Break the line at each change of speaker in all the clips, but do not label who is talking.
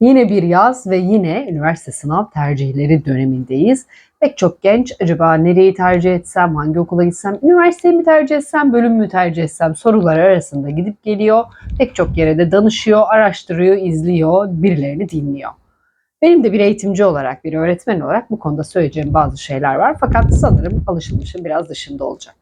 Yine bir yaz ve yine üniversite sınav tercihleri dönemindeyiz. Pek çok genç acaba nereyi tercih etsem, hangi okula gitsem, üniversiteyi mi tercih etsem, bölüm mü tercih etsem sorular arasında gidip geliyor. Pek çok yere de danışıyor, araştırıyor, izliyor, birilerini dinliyor. Benim de bir eğitimci olarak, bir öğretmen olarak bu konuda söyleyeceğim bazı şeyler var. Fakat sanırım alışılmışın biraz dışında olacak.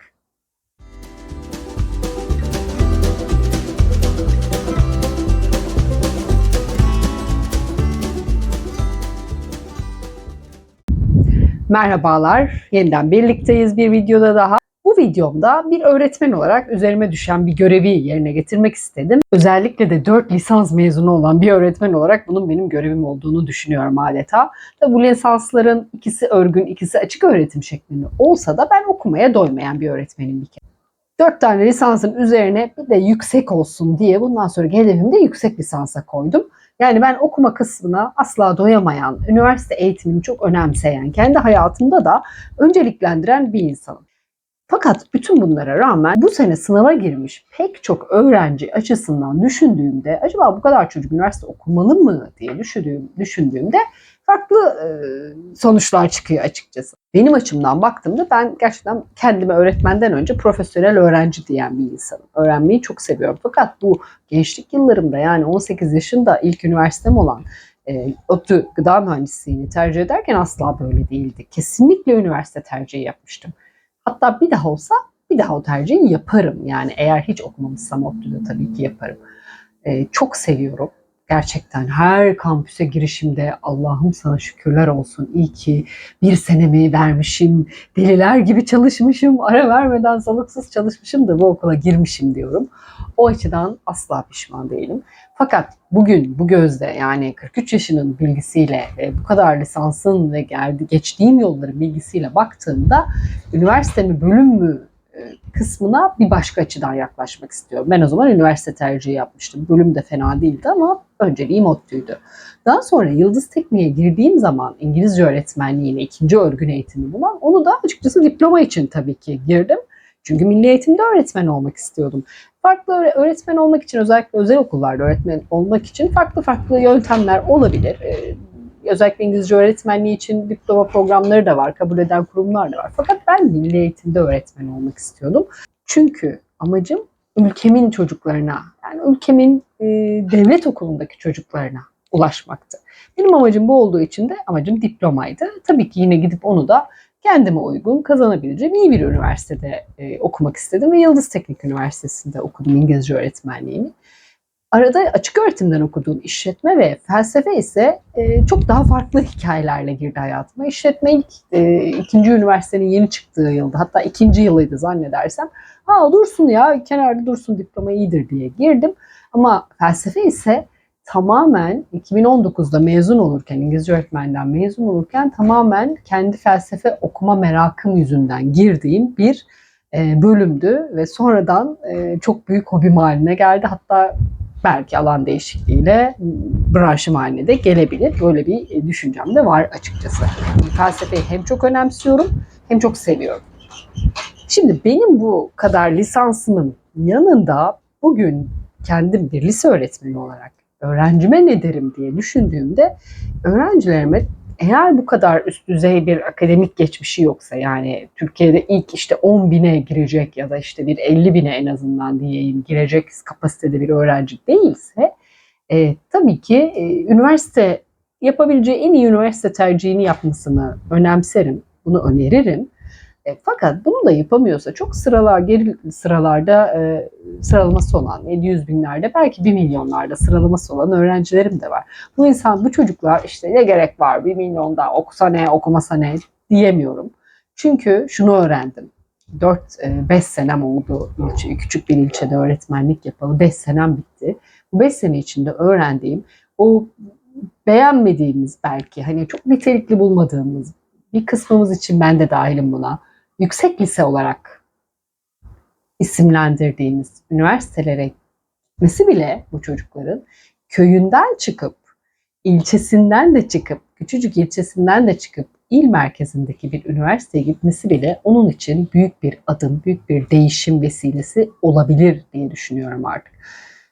Merhabalar, yeniden birlikteyiz bir videoda daha. Bu videomda bir öğretmen olarak üzerime düşen bir görevi yerine getirmek istedim. Özellikle de 4 lisans mezunu olan bir öğretmen olarak bunun benim görevim olduğunu düşünüyorum adeta. Tabi bu lisansların ikisi örgün, ikisi açık öğretim şeklinde olsa da ben okumaya doymayan bir öğretmenim bir kere. 4 tane lisansın üzerine bir de yüksek olsun diye bundan sonraki hedefimi de yüksek lisansa koydum. Yani ben okuma kısmına asla doyamayan, üniversite eğitimini çok önemseyen, kendi hayatımda da önceliklendiren bir insanım. Fakat bütün bunlara rağmen bu sene sınava girmiş pek çok öğrenci açısından düşündüğümde acaba bu kadar çocuk üniversite okumalı mı diye düşündüğüm, düşündüğümde farklı e, sonuçlar çıkıyor açıkçası. Benim açımdan baktığımda ben gerçekten kendime öğretmenden önce profesyonel öğrenci diyen bir insanım. Öğrenmeyi çok seviyorum. Fakat bu gençlik yıllarımda yani 18 yaşında ilk üniversitem olan e, ODTÜ gıda mühendisliğini tercih ederken asla böyle değildi. Kesinlikle üniversite tercihi yapmıştım. Hatta bir daha olsa bir daha o tercihi yaparım. Yani eğer hiç okumamışsam ODTÜ'de tabii ki yaparım. E, çok seviyorum gerçekten her kampüse girişimde Allah'ım sana şükürler olsun. İyi ki bir senemi vermişim, deliler gibi çalışmışım, ara vermeden soluksuz çalışmışım da bu okula girmişim diyorum. O açıdan asla pişman değilim. Fakat bugün bu gözde yani 43 yaşının bilgisiyle ve bu kadar lisansın ve geldi geçtiğim yolların bilgisiyle baktığımda üniversite mi bölüm mü kısmına bir başka açıdan yaklaşmak istiyorum. Ben o zaman üniversite tercihi yapmıştım. Bölüm de fena değildi ama önceliğim ODTÜ'ydü. Daha sonra Yıldız Tekniğe girdiğim zaman İngilizce öğretmenliğine ikinci örgün eğitimi bulan onu da açıkçası diploma için tabii ki girdim. Çünkü milli eğitimde öğretmen olmak istiyordum. Farklı öğretmen olmak için özellikle özel okullarda öğretmen olmak için farklı farklı yöntemler olabilir özellikle İngilizce öğretmenliği için diploma programları da var, kabul eden kurumlar da var. Fakat ben milli eğitimde öğretmen olmak istiyordum. Çünkü amacım ülkemin çocuklarına, yani ülkemin e, devlet okulundaki çocuklarına ulaşmaktı. Benim amacım bu olduğu için de amacım diplomaydı. Tabii ki yine gidip onu da kendime uygun kazanabileceğim iyi bir üniversitede e, okumak istedim ve Yıldız Teknik Üniversitesi'nde okudum İngilizce öğretmenliğini. Arada açık öğretimden okuduğum işletme ve felsefe ise e, çok daha farklı hikayelerle girdi hayatıma. İşletme ilk e, ikinci üniversitenin yeni çıktığı yılda hatta ikinci yılıydı zannedersem. Ha dursun ya kenarda dursun diploma iyidir diye girdim. Ama felsefe ise tamamen 2019'da mezun olurken, İngilizce öğretmenden mezun olurken tamamen kendi felsefe okuma merakım yüzünden girdiğim bir e, bölümdü ve sonradan e, çok büyük hobim haline geldi. Hatta belki alan değişikliğiyle branşım haline de gelebilir. Böyle bir e, düşüncem de var açıkçası. Felsefeyi hem çok önemsiyorum hem çok seviyorum. Şimdi benim bu kadar lisansımın yanında bugün kendim bir lise öğretmeni olarak öğrencime ne derim diye düşündüğümde öğrencilerime eğer bu kadar üst düzey bir akademik geçmişi yoksa yani Türkiye'de ilk işte 10 bine girecek ya da işte bir 50 bine en azından diyeyim girecek kapasitede bir öğrenci değilse e, tabii ki e, üniversite yapabileceği en iyi üniversite tercihini yapmasını önemserim. Bunu öneririm. E, fakat bunu da yapamıyorsa çok sıralar geri sıralarda e, sıralaması olan 700 binlerde belki 1 milyonlarda sıralaması olan öğrencilerim de var. Bu insan bu çocuklar işte ne gerek var 1 milyonda okusa ne okumasa ne diyemiyorum. Çünkü şunu öğrendim. 4-5 e, senem oldu ilçe, küçük bir ilçede öğretmenlik yapalı. 5 senem bitti. Bu 5 sene içinde öğrendiğim o beğenmediğimiz belki hani çok nitelikli bulmadığımız bir kısmımız için ben de dahilim buna yüksek lise olarak isimlendirdiğimiz üniversitelere gitmesi bile bu çocukların köyünden çıkıp, ilçesinden de çıkıp, küçücük ilçesinden de çıkıp il merkezindeki bir üniversiteye gitmesi bile onun için büyük bir adım, büyük bir değişim vesilesi olabilir diye düşünüyorum artık.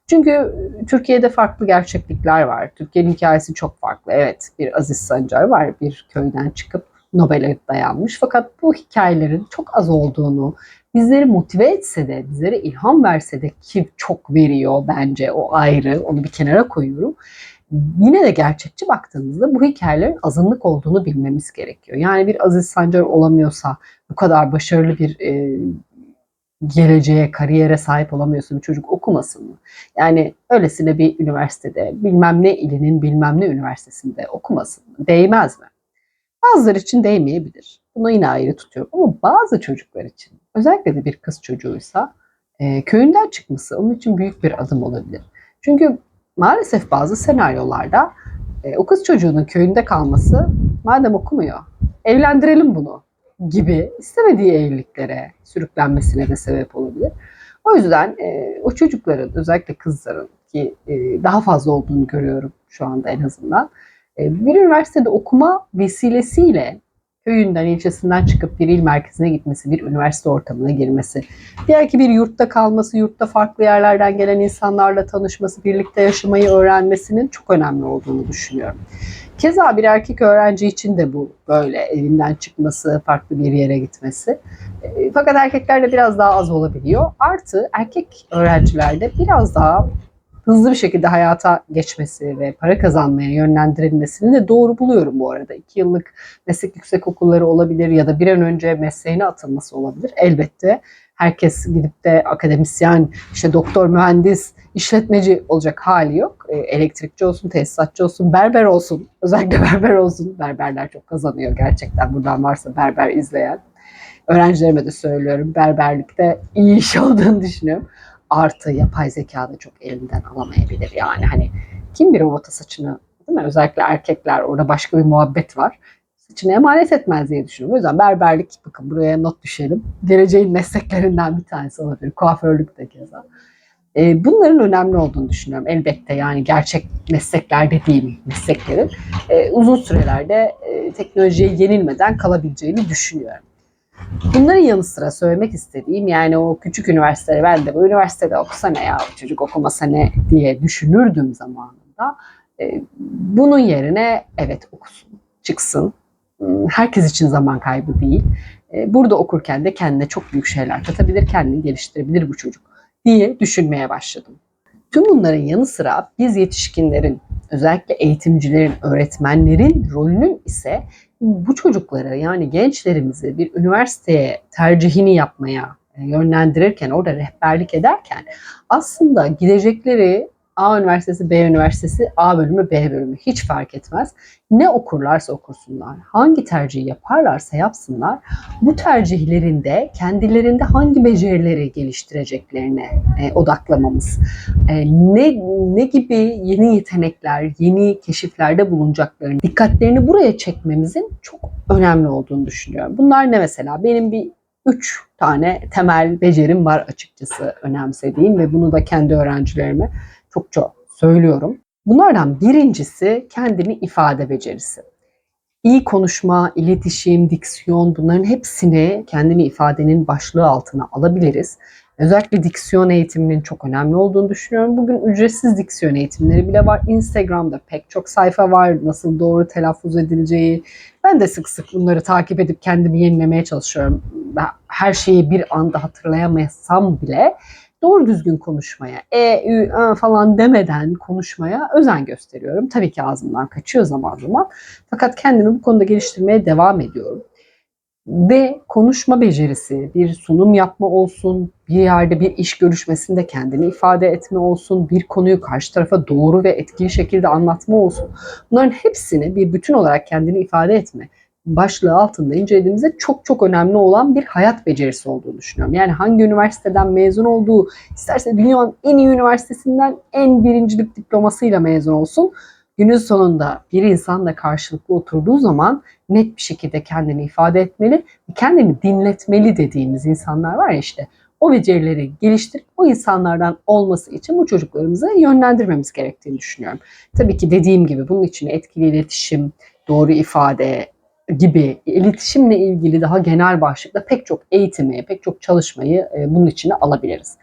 Çünkü Türkiye'de farklı gerçeklikler var. Türkiye'nin hikayesi çok farklı. Evet bir Aziz Sancar var bir köyden çıkıp Nobel'e dayanmış. Fakat bu hikayelerin çok az olduğunu, bizleri motive etse de, bizlere ilham verse de ki çok veriyor bence o ayrı, onu bir kenara koyuyorum. Yine de gerçekçi baktığımızda bu hikayelerin azınlık olduğunu bilmemiz gerekiyor. Yani bir Aziz Sancar olamıyorsa, bu kadar başarılı bir e, geleceğe, kariyere sahip olamıyorsa bir çocuk okumasın mı? Yani öylesine bir üniversitede, bilmem ne ilinin bilmem ne üniversitesinde okumasın mı? Değmez mi? Bazıları için değmeyebilir. Bunu yine ayrı tutuyorum. Ama bazı çocuklar için, özellikle de bir kız çocuğuysa e, köyünden çıkması onun için büyük bir adım olabilir. Çünkü maalesef bazı senaryolarda e, o kız çocuğunun köyünde kalması, madem okumuyor, evlendirelim bunu gibi istemediği evliliklere sürüklenmesine de sebep olabilir. O yüzden e, o çocukların, özellikle kızların ki e, daha fazla olduğunu görüyorum şu anda en azından, bir üniversitede okuma vesilesiyle köyünden, ilçesinden çıkıp bir il merkezine gitmesi, bir üniversite ortamına girmesi, belki bir yurtta kalması, yurtta farklı yerlerden gelen insanlarla tanışması, birlikte yaşamayı öğrenmesinin çok önemli olduğunu düşünüyorum. Keza bir erkek öğrenci için de bu böyle evinden çıkması, farklı bir yere gitmesi. E, Fakat erkeklerde biraz daha az olabiliyor. Artı erkek öğrencilerde biraz daha hızlı bir şekilde hayata geçmesi ve para kazanmaya yönlendirilmesini de doğru buluyorum bu arada. İki yıllık meslek yüksek okulları olabilir ya da bir an önce mesleğine atılması olabilir. Elbette herkes gidip de akademisyen, işte doktor, mühendis, işletmeci olacak hali yok. E, Elektrikçi olsun, tesisatçı olsun, berber olsun. Özellikle berber olsun. Berberler çok kazanıyor gerçekten. Buradan varsa berber izleyen. Öğrencilerime de söylüyorum. Berberlikte iyi iş olduğunu düşünüyorum artı yapay zeka da çok elinden alamayabilir. Yani hani kim bir robota saçını değil mi? Özellikle erkekler orada başka bir muhabbet var. Saçını emanet etmez diye düşünüyorum. O yüzden berberlik bakın buraya not düşelim. Geleceğin mesleklerinden bir tanesi olabilir. Kuaförlük de keza. E, bunların önemli olduğunu düşünüyorum. Elbette yani gerçek mesleklerde değil mesleklerin e, uzun sürelerde e, teknolojiye yenilmeden kalabileceğini düşünüyorum. Bunların yanı sıra söylemek istediğim yani o küçük üniversiteleri ben de bu üniversitede okusa ne ya çocuk okumasa ne diye düşünürdüm zamanında. E, bunun yerine evet okusun, çıksın. Hmm, Herkes için zaman kaybı değil. E, burada okurken de kendine çok büyük şeyler katabilir, kendini geliştirebilir bu çocuk diye düşünmeye başladım. Tüm bunların yanı sıra biz yetişkinlerin, özellikle eğitimcilerin, öğretmenlerin rolünün ise bu çocukları yani gençlerimizi bir üniversiteye tercihini yapmaya e, yönlendirirken, orada rehberlik ederken aslında gidecekleri A üniversitesi, B üniversitesi, A bölümü, B bölümü hiç fark etmez. Ne okurlarsa okursunlar, hangi tercihi yaparlarsa yapsınlar, bu tercihlerinde kendilerinde hangi becerileri geliştireceklerine e, odaklamamız, e, ne ne gibi yeni yetenekler, yeni keşiflerde bulunacaklarını, dikkatlerini buraya çekmemizin çok önemli olduğunu düşünüyorum. Bunlar ne mesela? Benim bir üç tane temel becerim var açıkçası önemsediğim ve bunu da kendi öğrencilerime çokça söylüyorum. Bunlardan birincisi kendini ifade becerisi. İyi konuşma, iletişim, diksiyon bunların hepsini kendini ifadenin başlığı altına alabiliriz. Özellikle diksiyon eğitiminin çok önemli olduğunu düşünüyorum. Bugün ücretsiz diksiyon eğitimleri bile var. Instagram'da pek çok sayfa var. Nasıl doğru telaffuz edileceği. Ben de sık sık bunları takip edip kendimi yenilemeye çalışıyorum. Her şeyi bir anda hatırlayamasam bile doğru düzgün konuşmaya, e, ü, a falan demeden konuşmaya özen gösteriyorum. Tabii ki ağzımdan kaçıyor zaman zaman. Fakat kendimi bu konuda geliştirmeye devam ediyorum. Ve konuşma becerisi, bir sunum yapma olsun, bir yerde bir iş görüşmesinde kendini ifade etme olsun, bir konuyu karşı tarafa doğru ve etkili şekilde anlatma olsun. Bunların hepsini bir bütün olarak kendini ifade etme başlığı altında incelediğimizde çok çok önemli olan bir hayat becerisi olduğunu düşünüyorum. Yani hangi üniversiteden mezun olduğu, isterse dünyanın en iyi üniversitesinden en birincilik diplomasıyla mezun olsun. Günün sonunda bir insanla karşılıklı oturduğu zaman net bir şekilde kendini ifade etmeli, kendini dinletmeli dediğimiz insanlar var ya işte. O becerileri geliştirip o insanlardan olması için bu çocuklarımızı yönlendirmemiz gerektiğini düşünüyorum. Tabii ki dediğim gibi bunun için etkili iletişim, doğru ifade, gibi iletişimle ilgili daha genel başlıkta pek çok eğitimi, pek çok çalışmayı e, bunun içine alabiliriz.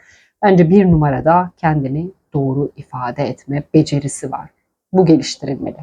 Bence bir numarada kendini doğru ifade etme becerisi var. Bu geliştirilmeli.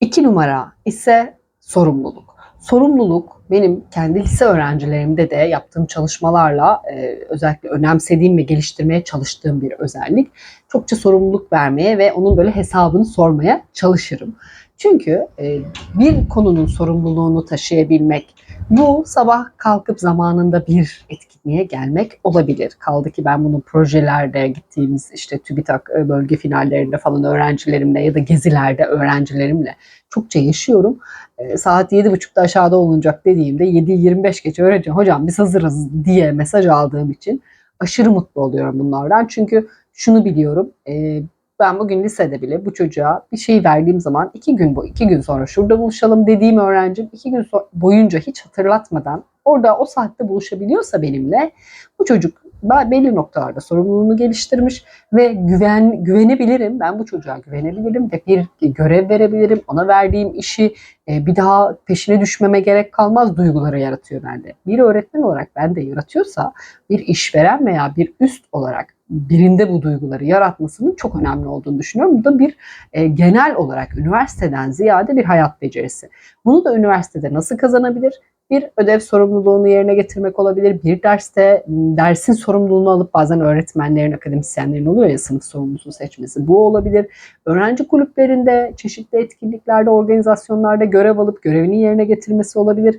İki numara ise sorumluluk. Sorumluluk benim kendi lise öğrencilerimde de yaptığım çalışmalarla e, özellikle önemsediğim ve geliştirmeye çalıştığım bir özellik. Çokça sorumluluk vermeye ve onun böyle hesabını sormaya çalışırım. Çünkü e, bir konunun sorumluluğunu taşıyabilmek, bu sabah kalkıp zamanında bir etkinliğe gelmek olabilir. Kaldı ki ben bunu projelerde gittiğimiz işte TÜBİTAK e, bölge finallerinde falan öğrencilerimle ya da gezilerde öğrencilerimle çokça yaşıyorum. E, saat 7.30'da aşağıda olunacak dediğimde 7.25 geç öğrenci hocam biz hazırız diye mesaj aldığım için aşırı mutlu oluyorum bunlardan. Çünkü şunu biliyorum e, ben bugün lisede bile bu çocuğa bir şey verdiğim zaman iki gün bu iki gün sonra şurada buluşalım dediğim öğrencim iki gün boyunca hiç hatırlatmadan orada o saatte buluşabiliyorsa benimle bu çocuk belli noktalarda sorumluluğunu geliştirmiş ve güven güvenebilirim. Ben bu çocuğa güvenebilirim ve bir görev verebilirim. Ona verdiğim işi e, bir daha peşine düşmeme gerek kalmaz duyguları yaratıyor bende. Bir öğretmen olarak bende yaratıyorsa bir işveren veya bir üst olarak birinde bu duyguları yaratmasının çok önemli olduğunu düşünüyorum. Bu da bir e, genel olarak üniversiteden ziyade bir hayat becerisi. Bunu da üniversitede nasıl kazanabilir? Bir ödev sorumluluğunu yerine getirmek olabilir. Bir derste dersin sorumluluğunu alıp bazen öğretmenlerin, akademisyenlerin oluyor ya sınıf sorumlusu seçmesi. Bu olabilir. Öğrenci kulüplerinde, çeşitli etkinliklerde, organizasyonlarda görev alıp görevini yerine getirmesi olabilir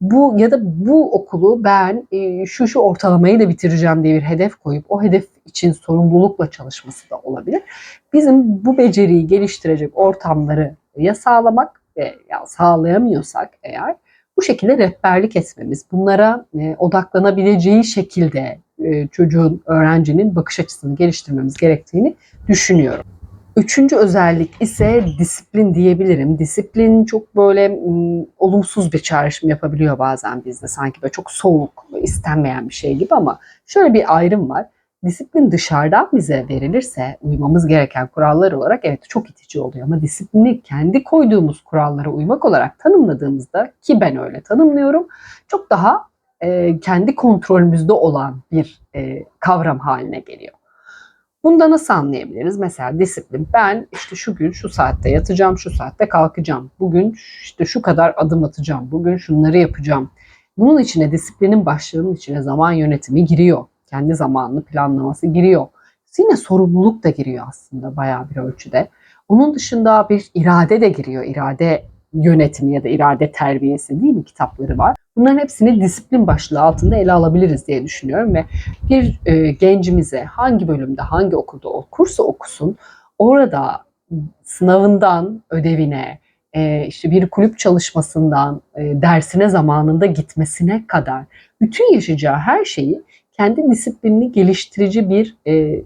bu ya da bu okulu ben e, şu şu ortalamayı da bitireceğim diye bir hedef koyup o hedef için sorumlulukla çalışması da olabilir. Bizim bu beceriyi geliştirecek ortamları ya sağlamak ve ya sağlayamıyorsak eğer bu şekilde rehberlik etmemiz, bunlara e, odaklanabileceği şekilde e, çocuğun, öğrencinin bakış açısını geliştirmemiz gerektiğini düşünüyorum. Üçüncü özellik ise disiplin diyebilirim. Disiplin çok böyle m, olumsuz bir çağrışım yapabiliyor bazen bizde. Sanki böyle çok soğuk, istenmeyen bir şey gibi ama şöyle bir ayrım var. Disiplin dışarıdan bize verilirse uymamız gereken kurallar olarak evet çok itici oluyor ama disiplini kendi koyduğumuz kurallara uymak olarak tanımladığımızda ki ben öyle tanımlıyorum çok daha e, kendi kontrolümüzde olan bir e, kavram haline geliyor. Bunda nasıl anlayabiliriz? Mesela disiplin. Ben işte şu gün şu saatte yatacağım, şu saatte kalkacağım. Bugün işte şu kadar adım atacağım. Bugün şunları yapacağım. Bunun içine disiplinin başlığının içine zaman yönetimi giriyor. Kendi zamanını planlaması giriyor. Yine sorumluluk da giriyor aslında bayağı bir ölçüde. Onun dışında bir irade de giriyor. İrade yönetimi ya da irade terbiyesi değil mi kitapları var. Bunların hepsini disiplin başlığı altında ele alabiliriz diye düşünüyorum ve bir e, gencimize hangi bölümde, hangi okulda okursa okusun orada sınavından ödevine, e, işte bir kulüp çalışmasından e, dersine zamanında gitmesine kadar bütün yaşayacağı her şeyi kendi disiplinini geliştirici bir e,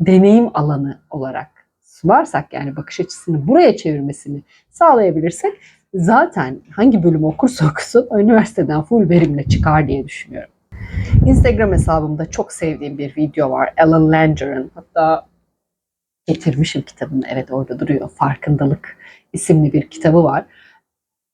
deneyim alanı olarak sunarsak yani bakış açısını buraya çevirmesini sağlayabilirsek zaten hangi bölüm okursa okusun üniversiteden full verimle çıkar diye düşünüyorum. Instagram hesabımda çok sevdiğim bir video var. Alan Langer'ın hatta getirmişim kitabını evet orada duruyor. Farkındalık isimli bir kitabı var.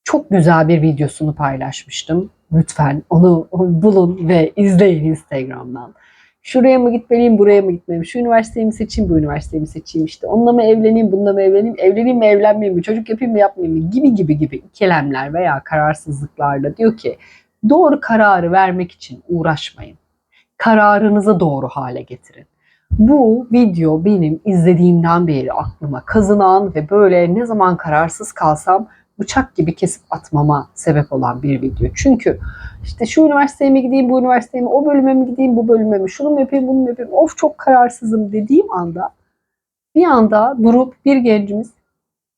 Çok güzel bir videosunu paylaşmıştım. Lütfen onu bulun ve izleyin Instagram'dan. Şuraya mı gitmeliyim, buraya mı gitmeliyim? Şu üniversiteyi mi seçeyim, bu üniversiteyi mi seçeyim? İşte onunla mı evleneyim, bununla mı evleneyim? Evleneyim mi, evlenmeyeyim mi? Çocuk yapayım mı, yapmayayım mı? Gibi gibi gibi ikilemler veya kararsızlıklarla diyor ki doğru kararı vermek için uğraşmayın. Kararınızı doğru hale getirin. Bu video benim izlediğimden beri aklıma kazınan ve böyle ne zaman kararsız kalsam bıçak gibi kesip atmama sebep olan bir video. Çünkü işte şu üniversiteye mi gideyim, bu üniversiteye mi, o bölüme mi gideyim, bu bölüme mi, şunu mu yapayım, bunu mu yapayım, of çok kararsızım dediğim anda bir anda durup bir gencimiz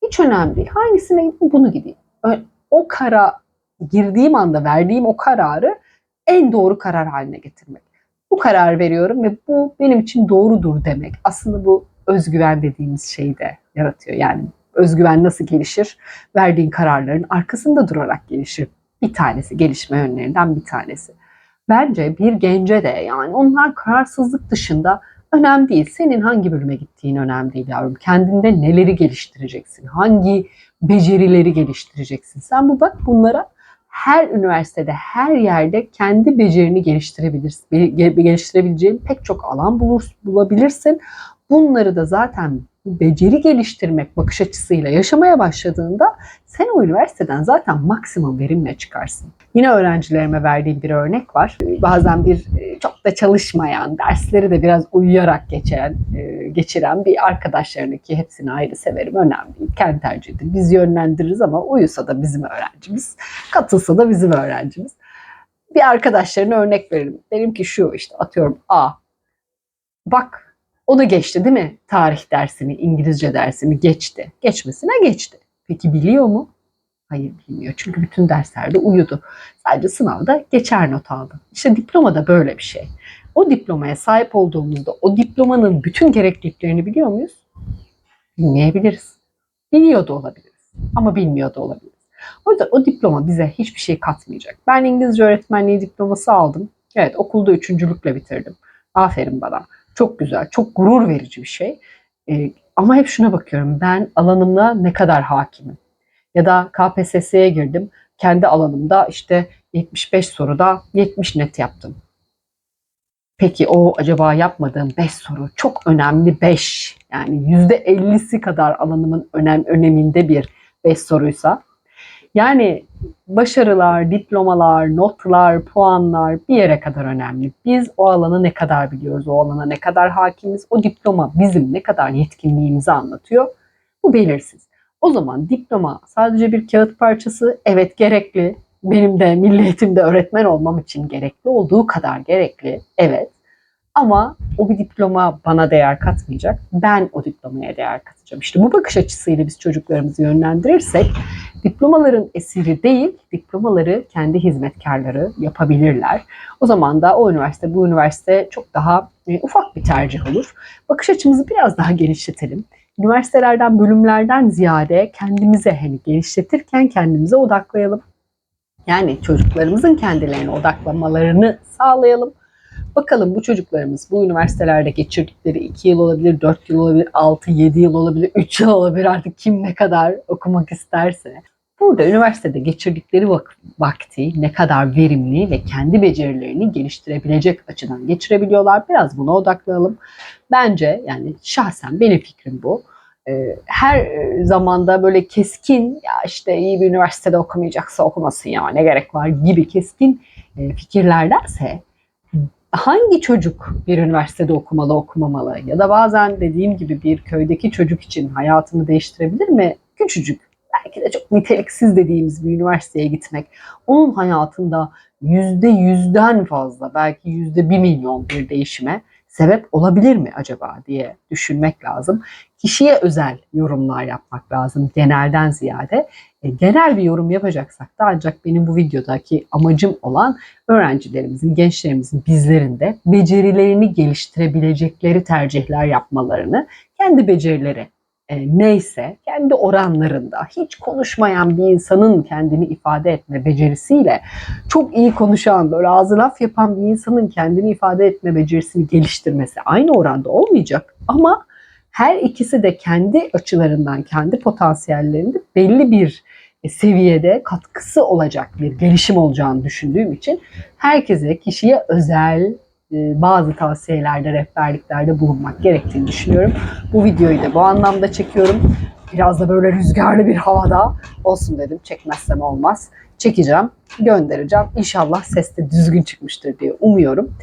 hiç önemli değil. Hangisine gideyim, bunu gideyim. O kara girdiğim anda verdiğim o kararı en doğru karar haline getirmek. Bu kararı veriyorum ve bu benim için doğrudur demek. Aslında bu özgüven dediğimiz şeyi de yaratıyor. Yani özgüven nasıl gelişir? Verdiğin kararların arkasında durarak gelişir. Bir tanesi, gelişme yönlerinden bir tanesi. Bence bir gence de yani onlar kararsızlık dışında önemli değil. Senin hangi bölüme gittiğin önemli değil yavrum. Kendinde neleri geliştireceksin? Hangi becerileri geliştireceksin? Sen bu bak bunlara her üniversitede, her yerde kendi becerini geliştirebilirsin. ge- Geliştirebileceğin pek çok alan bulur, bulabilirsin. Bunları da zaten beceri geliştirmek bakış açısıyla yaşamaya başladığında sen o üniversiteden zaten maksimum verimle çıkarsın. Yine öğrencilerime verdiğim bir örnek var. Bazen bir e, çok da çalışmayan, dersleri de biraz uyuyarak geçen, e, geçiren bir arkadaşlarını ki hepsini ayrı severim, önemli değil. Kendi tercihidir. Biz yönlendiririz ama uyusa da bizim öğrencimiz, katılsa da bizim öğrencimiz. Bir arkadaşlarına örnek veririm. Derim ki şu işte atıyorum A. Bak o da geçti değil mi? Tarih dersini, İngilizce dersini geçti. Geçmesine geçti. Peki biliyor mu? Hayır bilmiyor. Çünkü bütün derslerde uyudu. Sadece sınavda geçer not aldı. İşte diploma da böyle bir şey. O diplomaya sahip olduğumuzda o diplomanın bütün gerekliliklerini biliyor muyuz? Bilmeyebiliriz. Biliyor da olabiliriz. Ama bilmiyor da olabiliriz. O yüzden o diploma bize hiçbir şey katmayacak. Ben İngilizce öğretmenliği diploması aldım. Evet okulda üçüncülükle bitirdim. Aferin bana. Çok güzel, çok gurur verici bir şey. Ee, ama hep şuna bakıyorum. Ben alanımla ne kadar hakimim? Ya da KPSS'ye girdim. Kendi alanımda işte 75 soruda 70 net yaptım. Peki o acaba yapmadığım 5 soru çok önemli 5 yani %50'si kadar alanımın önem öneminde bir 5 soruysa yani başarılar, diplomalar, notlar, puanlar bir yere kadar önemli. Biz o alanı ne kadar biliyoruz, o alana ne kadar hakimiz, o diploma bizim ne kadar yetkinliğimizi anlatıyor. Bu belirsiz. O zaman diploma sadece bir kağıt parçası. Evet gerekli. Benim de milli eğitimde öğretmen olmam için gerekli olduğu kadar gerekli. Evet. Ama o bir diploma bana değer katmayacak. Ben o diplomaya değer katacağım. İşte bu bakış açısıyla biz çocuklarımızı yönlendirirsek diplomaların esiri değil, diplomaları kendi hizmetkarları yapabilirler. O zaman da o üniversite, bu üniversite çok daha e, ufak bir tercih olur. Bakış açımızı biraz daha genişletelim. Üniversitelerden, bölümlerden ziyade kendimize hani geliştirirken kendimize odaklayalım. Yani çocuklarımızın kendilerine odaklanmalarını sağlayalım. Bakalım bu çocuklarımız bu üniversitelerde geçirdikleri 2 yıl olabilir, 4 yıl olabilir, 6, 7 yıl olabilir, 3 yıl olabilir artık kim ne kadar okumak isterse. Burada üniversitede geçirdikleri vak- vakti ne kadar verimli ve kendi becerilerini geliştirebilecek açıdan geçirebiliyorlar. Biraz buna odaklanalım. Bence yani şahsen benim fikrim bu. Ee, Her zamanda böyle keskin ya işte iyi bir üniversitede okumayacaksa okumasın ya ne gerek var gibi keskin e, fikirlerdense hangi çocuk bir üniversitede okumalı okumamalı ya da bazen dediğim gibi bir köydeki çocuk için hayatını değiştirebilir mi? Küçücük belki de çok niteliksiz dediğimiz bir üniversiteye gitmek onun hayatında yüzde yüzden fazla belki yüzde bir milyon bir değişime sebep olabilir mi acaba diye düşünmek lazım. Kişiye özel yorumlar yapmak lazım genelden ziyade. E, genel bir yorum yapacaksak da ancak benim bu videodaki amacım olan öğrencilerimizin, gençlerimizin, bizlerin de becerilerini geliştirebilecekleri tercihler yapmalarını, kendi becerileri e, neyse kendi oranlarında hiç konuşmayan bir insanın kendini ifade etme becerisiyle çok iyi konuşan, böyle ağzı laf yapan bir insanın kendini ifade etme becerisini geliştirmesi aynı oranda olmayacak. Ama her ikisi de kendi açılarından, kendi potansiyellerinde belli bir e, seviyede katkısı olacak bir gelişim olacağını düşündüğüm için herkese kişiye özel bazı tavsiyelerde, rehberliklerde bulunmak gerektiğini düşünüyorum. Bu videoyu da bu anlamda çekiyorum. Biraz da böyle rüzgarlı bir havada olsun dedim. Çekmezsem olmaz. Çekeceğim, göndereceğim. İnşallah ses de düzgün çıkmıştır diye umuyorum.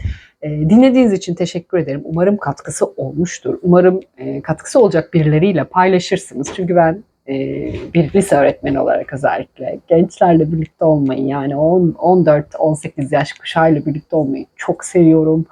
E, dinlediğiniz için teşekkür ederim. Umarım katkısı olmuştur. Umarım e, katkısı olacak birileriyle paylaşırsınız. Çünkü ben e, bir lise öğretmeni olarak özellikle gençlerle birlikte olmayı yani 14-18 yaş kuşağıyla birlikte olmayı çok seviyorum.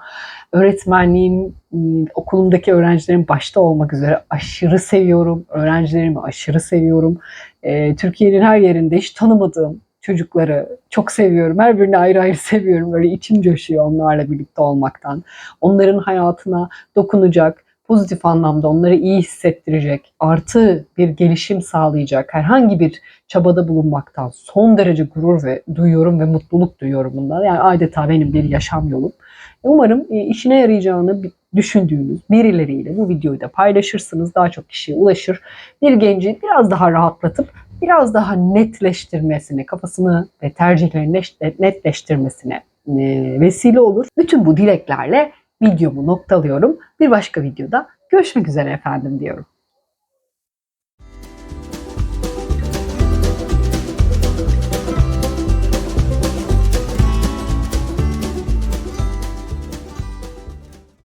Öğretmenliğim ım, okulumdaki öğrencilerim başta olmak üzere aşırı seviyorum. Öğrencilerimi aşırı seviyorum. E, Türkiye'nin her yerinde hiç tanımadığım çocukları çok seviyorum. Her birini ayrı ayrı seviyorum. Böyle içim coşuyor onlarla birlikte olmaktan. Onların hayatına dokunacak, pozitif anlamda onları iyi hissettirecek, artı bir gelişim sağlayacak herhangi bir çabada bulunmaktan son derece gurur ve duyuyorum ve mutluluk duyuyorum bundan. Yani adeta benim bir yaşam yolum. E, Umarım e, işine yarayacağını düşündüğünüz birileriyle bu videoyu da paylaşırsınız. Daha çok kişiye ulaşır. Bir genci biraz daha rahatlatıp biraz daha netleştirmesine, kafasını ve tercihlerini net- netleştirmesine e, vesile olur. Bütün bu dileklerle videomu noktalıyorum. Bir başka videoda görüşmek üzere efendim diyorum.